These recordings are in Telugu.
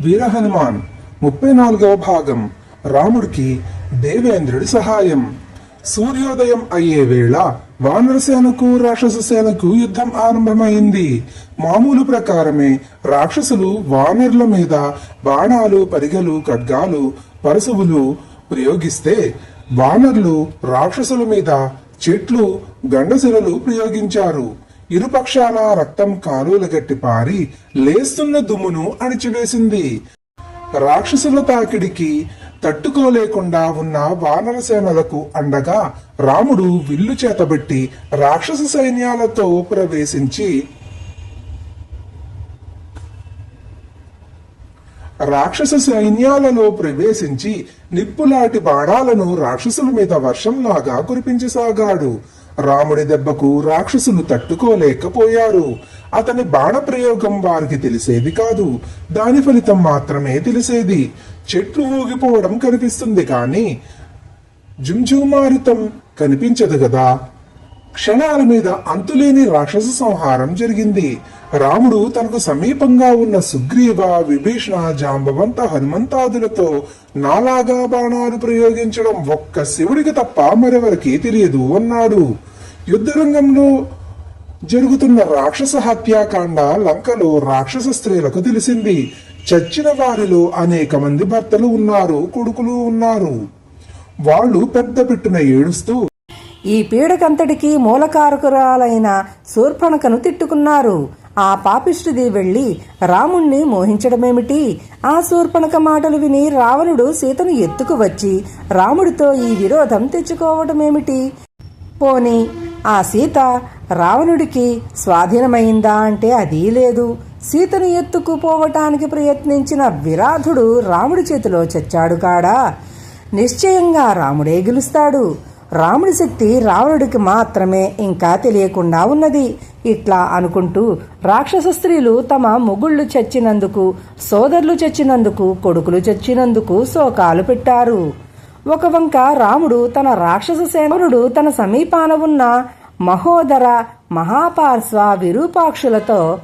వీర హనుమాన్ ముప్పై నాలుగవ భాగం. రాముడికి దేవేంద్రుడి సహాయం. సూర్యోదయం అయ్యే వేళ వానరసేనకు రాక్షస సేనకు యుద్ధం ఆరంభమైంది. మామూలు ప్రకారమే రాక్షసులు వానరుల మీద బాణాలు పరిగలు ఖడ్గాలు పరశువులు ప్రయోగిస్తే వానరులు రాక్షసుల మీద చెట్లు గండశిలలు ప్రయోగించారు. ఇరుపక్షాల రక్తం కాలువలు గట్టి పారి లేస్తున్న దుమ్మును అణిచివేసింది. రాక్షసుల తాకిడికి తట్టుకోలేకుండా ఉన్న వానర సేనలకు అండగా రాముడు విల్లు చేతబెట్టి రాక్షస సైన్యాలతో ప్రవేశించి రాక్షస సైన్యాలలో ప్రవేశించి నిప్పులాంటి బాణాలను రాక్షసుల మీద వర్షంలాగా కురిపించసాగాడు. రాముడి దెబ్బకు రాక్షసులు తట్టుకోలేకపోయారు. అతని బాణ ప్రయోగం వారికి తెలిసేది కాదు. దాని ఫలితం మాత్రమే తెలిసేది. చెట్లు ఊగిపోవడం కనిపిస్తుంది కానీ జుంజుమారితం కనిపించదు కదా. క్షణాల మీద అంతులేని రాక్షస సంహారం జరిగింది. రాముడు తనకు సమీపంగా ఉన్న సుగ్రీవ విభీషణ జాంబవంత హనుమంతాదులతో నాలాగా బాణాలు ప్రయోగించడం ఒక్క శివుడికి తప్ప మరెవరికి తెలియదు అన్నాడు. యుద్ధరంగంలో జరుగుతున్న రాక్షస హత్యాకాండ లంకలో రాక్షస స్త్రీలకు తెలిసింది. చచ్చిన వారిలో అనేక మంది భర్తలు ఉన్నారు కొడుకులు ఉన్నారు. వాళ్ళు పెద్ద పెట్టున ఏడుస్తూ ఈ పీడకంతటికి మూలకారకురాలైన శూర్పణకను తిట్టుకున్నారు. ఆ పాపిష్టిది వెళ్ళి రాముణ్ణి మోహించడమేమిటి? ఆ శూర్పణక మాటలు విని రావణుడు సీతను ఎత్తుకు వచ్చి రాముడితో ఈ విరోధం తెచ్చుకోవటమేమిటి? పోని ఆ సీత రావణుడికి స్వాధీనమైందా అంటే అదీ లేదు. సీతను ఎత్తుకుపోవటానికి ప్రయత్నించిన విరాధుడు రాముడి చేతిలో చచ్చాడు కాడా? నిశ్చయంగా రాముడే గెలుస్తాడు. రాముడి శక్తి రావణుడికి మాత్రమే ఇంకా తెలియకుండా ఉన్నది. ఇట్లా అనుకుంటూ రాక్షస స్త్రీలు తమ మొగుళ్ళు చచ్చినందుకు సోదరులు చచ్చినందుకు కొడుకులు చచ్చినందుకు శోకాలు పెట్టారు. ఒక వంక రాముడు తన రాక్షస సేనుడు తన సమీపాన ఉన్న మహోదర మహాపార్శ్వ విరూపాక్షులతో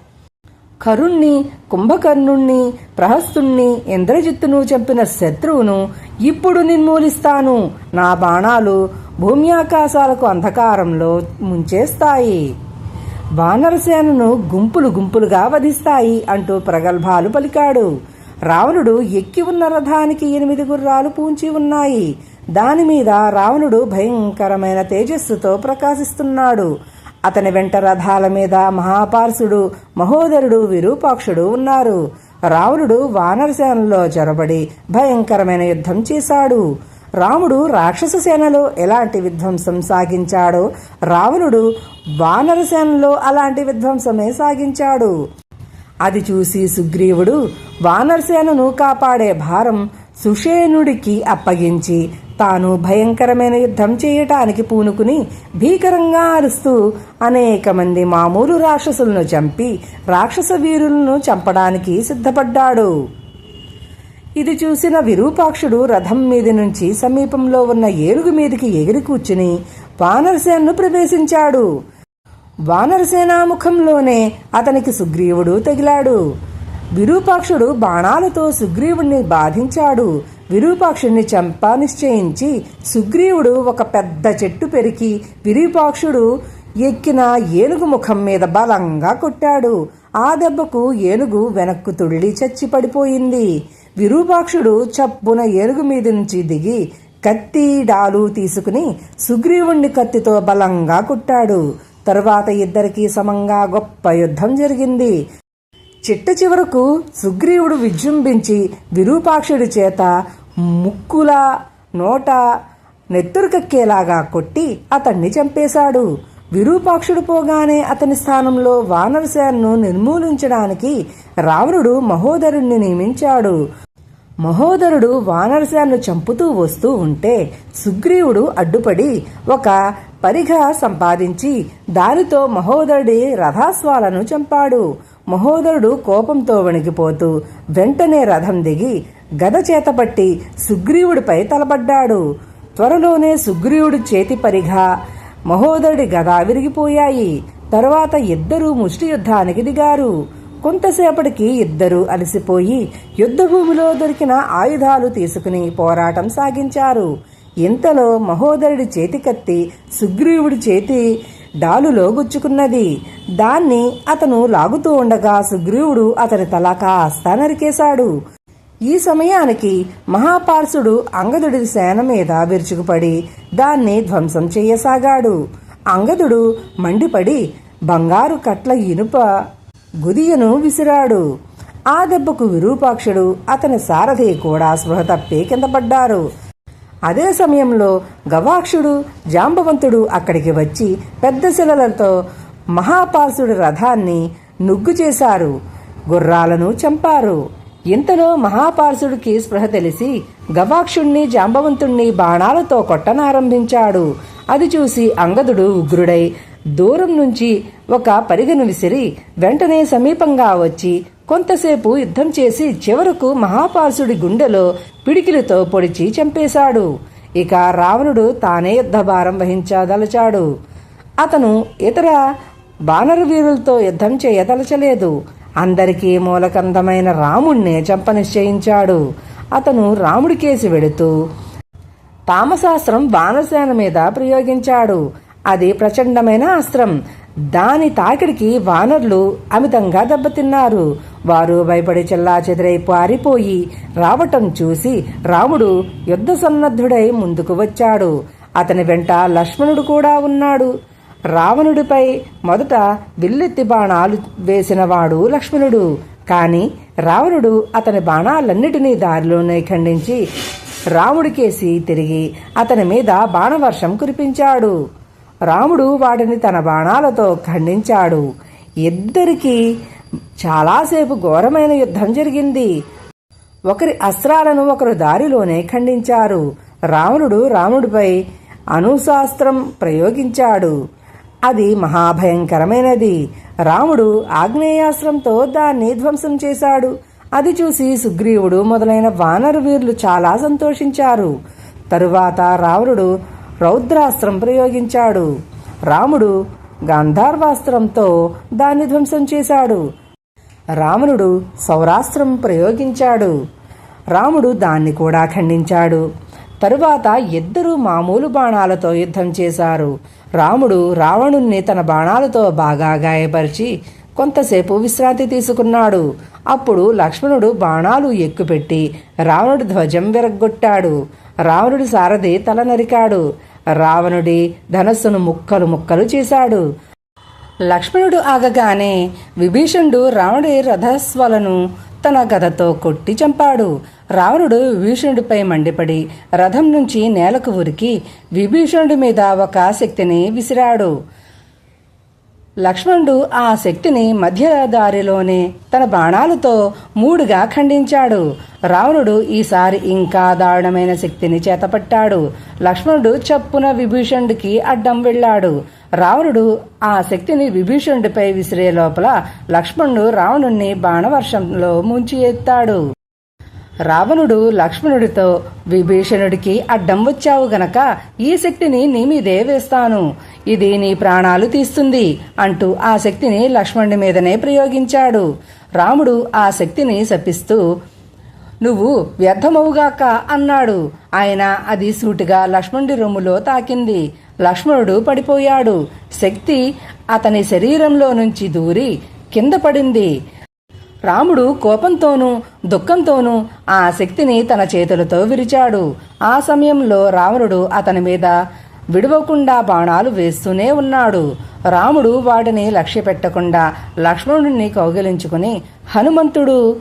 కరుణ్ణి కుంభకర్ణుణ్ణి ప్రహస్తుణ్ణి ఇంద్రజిత్తును చంపిన శత్రువును ఇప్పుడు నిర్మూలిస్తాను. నా బాణాలు భూమ్యాకాశాలకు అంధకారంలో ముంచేస్తాయి. వానరసేనను గుంపులు గుంపులుగా వధిస్తాయి అంటూ ప్రగల్భాలు పలికాడు. రావణుడు ఎక్కి ఉన్న రథానికి ఎనిమిది గుర్రాలు పూంచి ఉన్నాయి. దానిమీద రావణుడు భయంకరమైన తేజస్సుతో ప్రకాశిస్తున్నాడు. అతని వెంట రథాల మీద మహాపార్సుడు మహోదరుడు విరూపాక్షుడు ఉన్నారు. రావణుడు వానరసేనలో జొరబడి భయంకరమైన యుద్ధం చేశాడు. రాముడు రాక్షస సేనలో ఎలాంటి విధ్వంసం సాగించాడో రావణుడు వానరసేనలో అలాంటి విధ్వంసమే సాగించాడు. అది చూసి సుగ్రీవుడు వానరసేనను కాపాడే భారం సుషేనుడికి అప్పగించి తాను భయంకరమైన యుద్ధం చేయటానికి పూనుకుని భీకరంగా అరుస్తూ అనేక మంది మామూలు రాక్షసులను చంపి రాక్షస వీరులను చంపడానికి సిద్ధపడ్డాడు. ఇది చూసిన విరూపాక్షుడు రథం మీది నుంచి సమీపంలో ఉన్న ఏనుగు మీదికి ఎగిరి కూర్చుని వానరసేనను ప్రవేశించాడు. వానరసేన ముఖంలోనే అతనికి సుగ్రీవుడు తగిలాడు. విరూపాక్షుడు బాణాలతో సుగ్రీవుణ్ణి బాధించాడు. విరూపాక్షుణ్ణి చంప నిశ్చయించి సుగ్రీవుడు ఒక పెద్ద చెట్టు పెరికి విరూపాక్షుడు ఎక్కిన ఏనుగు ముఖం మీద బలంగా కొట్టాడు. ఆ దెబ్బకు ఏనుగు వెనక్కు తుళ్ళి చచ్చి పడిపోయింది. విరూపాక్షుడు చప్పున ఏనుగు మీద నుంచి దిగి కత్తి డాలు తీసుకుని సుగ్రీవుణ్ణి కత్తితో బలంగా కొట్టాడు. తరువాత ఇద్దరికీ సమంగా గొప్ప యుద్ధం జరిగింది. చిట్ట చివరకు సుగ్రీవుడు విజృంభించి విరూపాక్షుడి చేత ముక్కుల నోట నెత్తురుకెక్కేలాగా కొట్టి అతన్ని చంపేశాడు. విరూపాక్షుడు పోగానే అతని స్థానంలో వానరసేనను నిర్మూలించడానికి రావణుడు మహోదరుణ్ణి నియమించాడు. మహోదరుడు వానరసేనను చంపుతూ వస్తూ ఉంటే సుగ్రీవుడు అడ్డుపడి ఒక పరిఘ సంపాదించి దానితో మహోదరుడి రథాస్వాలను చంపాడు. మహోదరుడు కోపంతో వణికిపోతూ వెంటనే రథం దిగి గద చేతపట్టి సుగ్రీవుడిపై తలబడ్డాడు త్వరలోనే సుగ్రీవుడి చేతి పరిగా మహోదరుడి గద విరిగిపోయాయి. తరువాత ఇద్దరూ ముష్టి యుద్ధానికి దిగారు. కొంతసేపటికి ఇద్దరూ అలసిపోయి యుద్ధభూమిలో దొరికిన ఆయుధాలు తీసుకుని పోరాటం సాగించారు. ఇంతలో మహోదరుడి చేతికత్తి సుగ్రీవుడి చేతి డాలులో గుచ్చుకున్నది దాన్ని అతను లాగుతూ ఉండగా సుగ్రీవుడు అతని తల కాస్త నరికేశాడు. ఈ సమయానికి మహాపార్సుడు అంగదుడి సేన మీద విరుచుకుపడి దాన్ని ధ్వంసం చేయసాగాడు. అంగదుడు మండిపడి బంగారు కట్ల ఇనుప గుదియను విసిరాడు. ఆ దెబ్బకు విరూపాక్షుడు అతని సారథి కూడా స్పృహ తప్పి కింద పడ్డారు. అదే సమయంలో గవాక్షుడు జాంబవంతుడు అక్కడికి వచ్చి పెద్ద శిలలతో మహాపాసుడి రథాన్ని నుగ్గు చేశారు గుర్రాలను చంపారు. ఇంతలో మహాపార్సుడికి స్పృహ తెలిసి గవాక్షుణ్ణి జాంబవంతుణ్ణి బాణాలతో కొట్టనారంభించాడు. అది చూసి అంగదుడు ఉగ్రుడై దూరం నుంచి ఒక పరిగను విసిరి వెంటనే సమీపంగా వచ్చి కొంతసేపు యుద్ధం చేసి చివరకు మహాపార్సుడి గుండెలో పిడికిలితో పొడిచి చంపేశాడు. ఇక రావణుడు తానే యుద్ధభారం వహించదలచాడు. అతను ఇతర వానర వీరులతో యుద్ధం చేయదలచలేదు. అందరికీ మూలకందమైన రాముణ్ణే చంపనిశ్చయించాడు అతను రాముడి కేసి వెడుతూ తామశాస్త్రం వానరసేన మీద ప్రయోగించాడు. అది ప్రచండమైన అస్త్రం. దాని తాకిడికి వానరులు అమితంగా దెబ్బతిన్నారు. వారు భయపడి చెల్లా చెదిరై పారిపోయి రావటం చూసి రాముడు యుద్ధ సన్నద్ధుడై ముందుకు వచ్చాడు. అతని వెంట లక్ష్మణుడు కూడా ఉన్నాడు. రావణుడిపై మొదట విల్లెత్తి బాణాలు వేసినవాడు లక్ష్మణుడు. కాని రావణుడు అతని బాణాలన్నిటినీ దారిలోనే ఖండించి రాముడికేసి తిరిగి అతని మీద బాణవర్షం కురిపించాడు. రాముడు వాటిని తన బాణాలతో ఖండించాడు. ఇద్దరికీ చాలాసేపు ఘోరమైన యుద్ధం జరిగింది. ఒకరి అస్త్రాలను ఒకరు దారిలోనే ఖండించారు. రావణుడు రాముడిపై అణుశాస్త్రం ప్రయోగించాడు. అది మహాభయంకరమైనది. రాముడు ఆగ్నేయాస్త్రంతో దాన్ని ధ్వంసం చేశాడు. అది చూసి సుగ్రీవుడు మొదలైన వానరు వీరులు చాలా సంతోషించారు. తరువాత రావణుడు రౌద్రాస్త్రం ప్రయోగించాడు. రాముడు గాంధార్వాస్త్రంతో దాన్ని ధ్వంసం చేశాడు. రావణుడు సౌరాస్త్రం ప్రయోగించాడు. రాముడు దాన్ని కూడా ఖండించాడు. తరువాత ఇద్దరు మామూలు బాణాలతో యుద్ధం చేశారు. రాముడు రావణుణ్ణి తన బాణాలతో బాగా గాయపరిచి కొంతసేపు విశ్రాంతి తీసుకున్నాడు. అప్పుడు లక్ష్మణుడు బాణాలు ఎక్కుపెట్టి రావణుడి ధ్వజం విరగ్గొట్టాడు. రావణుడి సారథి తల నరికాడు. రావణుడి ధనస్సును ముక్కలు ముక్కలు చేశాడు. లక్ష్మణుడు ఆగగానే విభీషణుడు రావణుడి రథస్వలను తన గదతో కొట్టి చంపాడు. రావణుడు విభీషణుడిపై మండిపడి రథం నుంచి నేలకు ఉరికి విభీషణుడి మీద ఒక శక్తిని విసిరాడు. లక్ష్మణుడు ఆ శక్తిని మధ్య దారిలోనే తన బాణాలతో మూడుగా ఖండించాడు. రావణుడు ఈసారి ఇంకా దారుణమైన శక్తిని చేతపట్టాడు. లక్ష్మణుడు చప్పున విభీషణుడికి అడ్డం వెళ్ళాడు. రావణుడు ఆ శక్తిని విభీషణుడిపై విసిరే లోపల లక్ష్మణుడు రావణుణ్ణి బాణవర్షంలో ముంచి ఎత్తాడు. రావణుడు లక్ష్మణుడితో విభీషణుడికి అడ్డం వచ్చావు గనక ఈ శక్తిని నీ మీదే వేస్తాను. ఇది నీ ప్రాణాలు తీస్తుంది అంటూ ఆ శక్తిని లక్ష్మణుడి మీదనే ప్రయోగించాడు. రాముడు ఆ శక్తిని శపిస్తూ నువ్వు వ్యర్థమవుగాక అన్నాడు. ఆయన అది సూటిగా లక్ష్మణుడి రొమ్ములో తాకింది. లక్ష్మణుడు పడిపోయాడు. శక్తి అతని శరీరంలో నుంచి దూరి కింద పడింది. రాముడు కోపంతోనూ దుఃఖంతోనూ ఆ శక్తిని తన చేతులతో విరిచాడు. ఆ సమయంలో రావణుడు అతని మీద విడవకుండా బాణాలు వేస్తూనే ఉన్నాడు. రాముడు వాటిని లక్ష్య పెట్టకుండా లక్ష్మణుడిని కౌగిలించుకుని హనుమంతుడు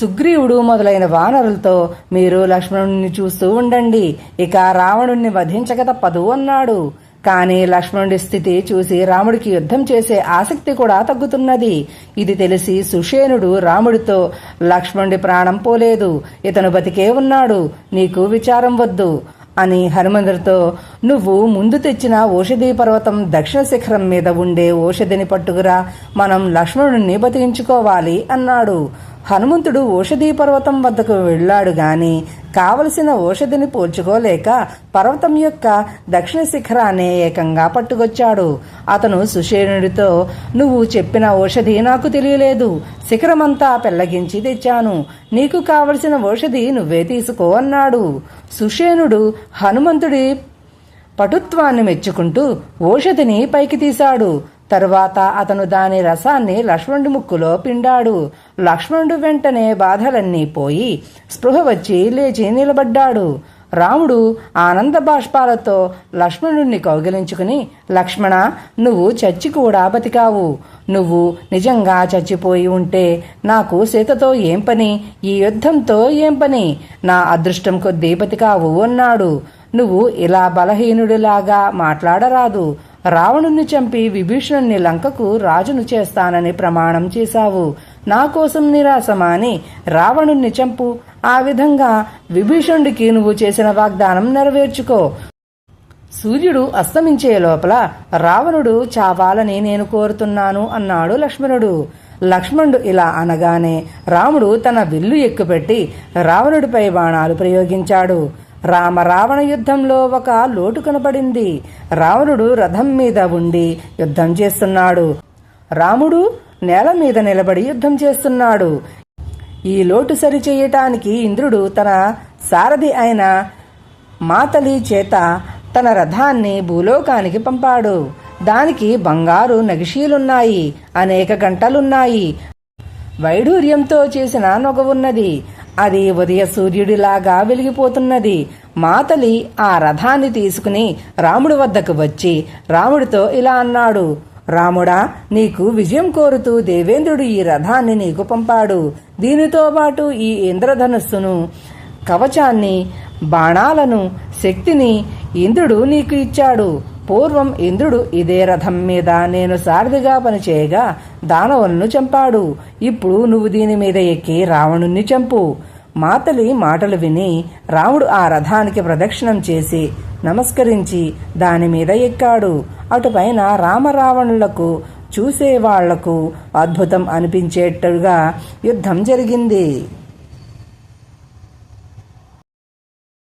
సుగ్రీవుడు మొదలైన వానరులతో మీరు లక్ష్మణుడిని చూస్తూ ఉండండి. ఇక రావణుణ్ణి వధించక తప్పదు అన్నాడు. కానీ లక్ష్మణుడి స్థితి చూసి రాముడికి యుద్ధం చేసే ఆసక్తి కూడా తగ్గుతున్నది. ఇది తెలిసి సుషేనుడు రాముడితో లక్ష్మణుడి ప్రాణం పోలేదు. ఇతను బతికే ఉన్నాడు. నీకు విచారం వద్దు అని హనుమంతుడితో నువ్వు ముందు తెచ్చిన ఓషధి పర్వతం దక్షిణ శిఖరం మీద ఉండే ఓషధిని పట్టుకురా. మనం లక్ష్మణుడిని బతికించుకోవాలి అన్నాడు. హనుమంతుడు ఓషధి పర్వతం వద్దకు వెళ్ళాడు గాని కావలసిన ఔషధిని పోల్చుకోలేక పర్వతం యొక్క దక్షిణ శిఖరాన్ని ఏకంగా పట్టుకొచ్చాడు. అతను సుషేణుడితో నువ్వు చెప్పిన ఔషధి నాకు తెలియలేదు. శిఖరమంతా పెళ్ళగించి తెచ్చాను. నీకు కావలసిన ఔషధి నువ్వే తీసుకో అన్నాడు. సుషేణుడు హనుమంతుడి పటుత్వాన్ని మెచ్చుకుంటూ ఓషధిని పైకి తీశాడు. తరువాత అతను దాని రసాన్ని లక్ష్మణుడి ముక్కులో పిండాడు. లక్ష్మణుడు వెంటనే బాధలన్నీ పోయి స్పృహ వచ్చి లేచి నిలబడ్డాడు. రాముడు ఆనంద బాష్పాలతో లక్ష్మణుణ్ణి కౌగిలించుకుని లక్ష్మణ నువ్వు చచ్చి కూడా బతికావు. నువ్వు నిజంగా చచ్చిపోయి ఉంటే నాకు సీతతో ఏం పని? ఈ యుద్ధంతో ఏం పని? నా అదృష్టం కొద్దీ బతికావు అన్నాడు. నువ్వు ఇలా బలహీనుడిలాగా మాట్లాడరాదు. రావణుణ్ణి చంపి విభీషణుణ్ణి లంకకు రాజును చేస్తానని ప్రమాణం చేశావు. నా కోసం నిరాశమాని రావణుణ్ణి చంపు. ఆ విధంగా విభీషణుడికి నువ్వు చేసిన వాగ్దానం నెరవేర్చుకో. సూర్యుడు అస్తమించే లోపల రావణుడు చావాలని నేను కోరుతున్నాను అన్నాడు లక్ష్మణుడు. లక్ష్మణుడు ఇలా అనగానే రాముడు తన విల్లు ఎక్కుపెట్టి రావణుడిపై బాణాలు ప్రయోగించాడు. రామరావణ యుద్ధంలో ఒక లోటు కనపడింది రావణుడు రథం మీద ఉండి యుద్ధం చేస్తున్నాడు. రాముడు నేల మీద నిలబడి యుద్ధం చేస్తున్నాడు. ఈ లోటు సరిచేయటానికి ఇంద్రుడు తన సారథి అయిన మాతలి చేత తన రథాన్ని భూలోకానికి పంపాడు. దానికి బంగారు నగిషీలున్నాయి అనేక గంటలున్నాయి. వైఢూర్యంతో చేసిన నొగ ఉన్నది. అది ఉదయ సూర్యుడిలాగా వెలిగిపోతున్నది. మాతలి ఆ రథాన్ని తీసుకుని రాముడి వద్దకు వచ్చి రాముడితో ఇలా అన్నాడు. రాముడా నీకు విజయం కోరుతూ దేవేంద్రుడు ఈ రథాన్ని నీకు పంపాడు. దీనితో పాటు ఈ ఇంద్రధనుస్సును కవచాన్ని బాణాలను శక్తిని ఇంద్రుడు నీకు ఇచ్చాడు. పూర్వం ఇంద్రుడు ఇదే రథం మీద నేను సారథిగా పనిచేయగా దానవులను చంపాడు. ఇప్పుడు నువ్వు దీని మీద ఎక్కి రావణుణ్ణి చంపు. మాతలి మాటలు విని రాముడు ఆ రథానికి ప్రదక్షిణం చేసి నమస్కరించి దాని మీద ఎక్కాడు. అటుపైన రామరావణులకు చూసేవాళ్ళకు అద్భుతం అనిపించేట్టుగా యుద్ధం జరిగింది.